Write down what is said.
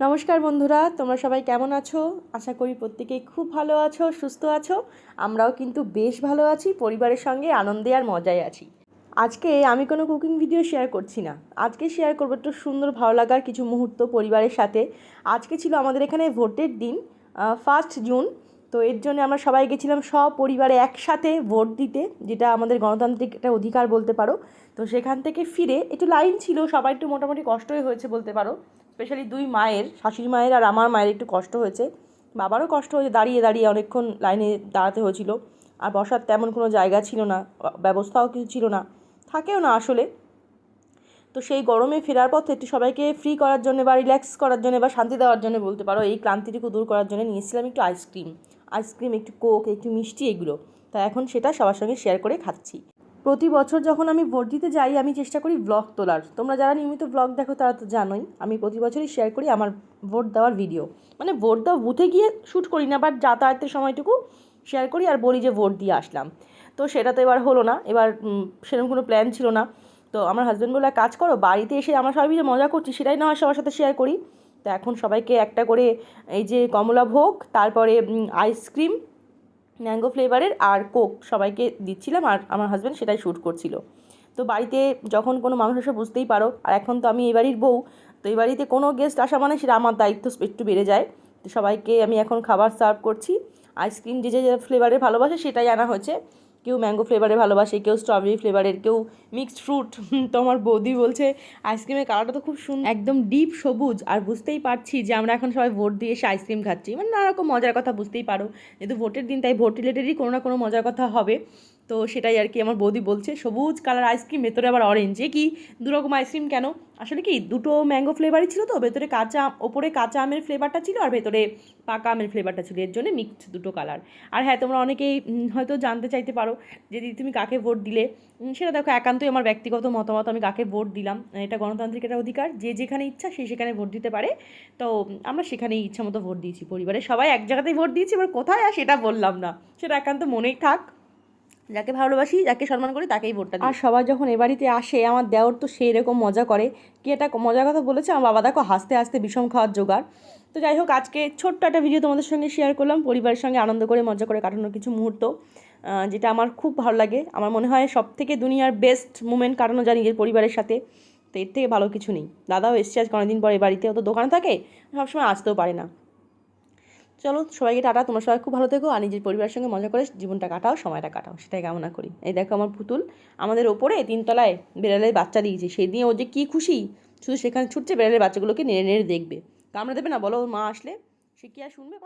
নমস্কার বন্ধুরা, তোমরা সবাই কেমন আছো? আশা করি প্রত্যেকেই খুব ভালো আছো, সুস্থ আছো। আমরাও কিন্তু বেশ ভালো আছি, পরিবারের সঙ্গে আনন্দে আর মজায় আছি। আজকে আমি কোনো কুকিং ভিডিও শেয়ার করছি না। আজকে শেয়ার করব একটু সুন্দর, ভালো লাগার কিছু মুহূর্ত পরিবারের সাথে। আজকে ছিল আমাদের এখানে ভোটের দিন ফার্স্ট জুন তো এর জন্য আমরা সবাই গেছিলাম সব পরিবারে একসাথে ভোট দিতে, যেটা আমাদের গণতান্ত্রিক একটা অধিকার বলতে পারো। তো সেখান থেকে ফিরে, একটু লাইন ছিল সবাই একটু মোটামুটি কষ্টই হয়েছে বলতে পারো। স্পেশালি দুই মায়ের, শাশুড়ি মায়ের আর আমার মায়ের একটু কষ্ট হয়েছে। বাবারও কষ্ট হয়েছে, দাঁড়িয়ে দাঁড়িয়ে অনেকক্ষণ লাইনে দাঁড়াতে হয়েছিল। আর বসার তেমন কোনো জায়গা ছিল না, ব্যবস্থাও কিছু ছিল না, থাকেও না আসলে। তো সেই গরমে ফেরার পথে একটু সবাইকে ফ্রি করার জন্য বা রিল্যাক্স করার জন্য বা শান্তি দেওয়ার জন্য বলতে পারো, এই ক্লান্তিটুকু দূর করার জন্য নিয়েছিলাম একটু আইসক্রিম আইসক্রিম, একটু কোক, একটু মিষ্টি, এগুলো। তা এখন সেটা সবার সঙ্গে শেয়ার করে খাচ্ছি। প্রতি বছর যখন আমি ভোট দিতে যাই, আমি চেষ্টা করি ব্লগ তোলার। তোমরা যারা নিয়মিত ব্লগ দেখো, তারা তো জানোই, আমি প্রতি বছরই শেয়ার করি আমার ভোট দেওয়ার ভিডিও মানে ভোট দেওয়া বুথে গিয়ে শ্যুট করি না বাট যাতায়াতের সময়টুকু শেয়ার করি আর বলি যে ভোট দিয়ে আসলাম। তো সেটা তো এবার হলো না। এবার সেরকম কোনো প্ল্যান ছিল না। তো আমার হাজব্যান্ড বলে "এক কাজ করো, বাড়িতে এসে আমরা সবাই মিলে মজা করছি, সেটাই না হয় সবার সাথে শেয়ার করি। তো এখন সবাইকে একটা করে এই যে কমলা ভোগ, তারপরে আইসক্রিম ম্যাঙ্গো ফ্লেভারের আর কোক সবাইকে দিচ্ছিলাম আর আমার হাজব্যান্ড সেটাই শ্যুট করছিল। তো বাড়িতে যখন কোনো মানুষ এসে বুঝতেই পারো, আর এখন তো আমি এই বাড়ির বউ, তো এই বাড়িতে কোনো গেস্ট আসা মানে সেটা আমার দায়িত্ব একটু বেড়ে যায়। তো সবাইকে আমি এখন খাবার সার্ভ করছি। আইসক্রিম যে যে ফ্লেভারের ভালোবাসে সেটাই আনা হয়েছে। কেউ ম্যাঙ্গো ফ্লেভারে ভালোবাসে, কেউ স্ট্রবেরি ফ্লেভারের কেউ মিক্সড ফ্রুট তো আমার বৌদি বলছে আইসক্রিমের কালারটা তো খুব সুন্দর একদম ডিপ সবুজ, আর বুঝতেই পারছি যে আমরা এখন সবাই ভোট দিয়ে এসে আইসক্রিম খাচ্ছি। মানে নানা রকম মজার কথা, বুঝতেই পারো। যেহেতু ভোটের দিন, তাই ভোট রিলেটেডই কোনো না কোনো মজার কথা হবে। তো সেটাই আর কি আমার বৌদি বলছে, সবুজ কালার আইসক্রিম ভেতরে আবার অরেঞ্জ এ কি? দুরকম আইসক্রিম কেন? আসলে কি, দুটো ম্যাঙ্গো ফ্লেভারই ছিল তো, ভেতরে কাঁচা, ওপরে কাঁচা আমের ফ্লেভারটা ছিল আর ভেতরে পাকা আমের ফ্লেভারটা ছিল, এর জন্য মিক্সড দুটো কালার আর হ্যাঁ তোমরা অনেকেই হয়তো জানতে চাইতে পারো যে দিদি তুমি কাকে ভোট দিলে? সেটা দেখো, একান্তই আমার ব্যক্তিগত মতামত, আমি কাকে ভোট দিলাম। এটা গণতান্ত্রিক একটা অধিকার, যে যেখানে ইচ্ছা সে সেখানে ভোট দিতে পারে। তো আমরা সেখানেই ইচ্ছা মতো ভোট দিয়েছি, পরিবারের সবাই এক জায়গাতেই ভোট দিয়েছি, এবার কোথায়? আর সেটা বললাম না। সেটা একান্ত মনেই থাক। যাকে ভালোবাসি যাকে সম্মান করি তাকেই ভোটটা আর সবাই যখন এ বাড়িতে আসে আমার দেওর তো সেই রকম মজা করে। কি এটা মজার কথা বলেছে? আমার বাবা দেখো হাসতে হাসতে বিষম খাওয়ার জোগাড়। তো যাই হোক আজকে ছোট্ট একটা ভিডিও তোমাদের সঙ্গে শেয়ার করলাম। পরিবারের সঙ্গে আনন্দ করে মজা করে কাটানোর কিছু মুহূর্ত যেটা আমার খুব ভালো লাগে। আমার মনে হয় সব থেকে দুনিয়ার বেস্ট মুমেন্ট কাটানো যায় নিজের পরিবারের সাথে। তো এর থেকে ভালো কিছু নেই। দাদাও এসছে আজ অনেকদিন পরে বাড়িতে। ও তো দোকানে থাকে সবসময় আসতেও পারে না। চলো সবাইকে টাটা, তোমার সবাই খুব ভালো থেকো আর নিজের পরিবারের সঙ্গে মজা করে জীবনটা কাটাও, সময়টা কাটাও, সেটাই কামনা করি। এই দেখো আমার পুতুল, আমাদের ওপরে তিনতলায় বেড়ালের বাচ্চা দিয়েছে সেই দিয়ে ও যে কী খুশি, শুধু সেখানে ছুটছে, বেড়ালের বাচ্চাগুলোকে নেড়ে নেড়ে দেখবে। কামড়া দেবে না, বলো ওর মা আসলে, সে কি আর শুনবে?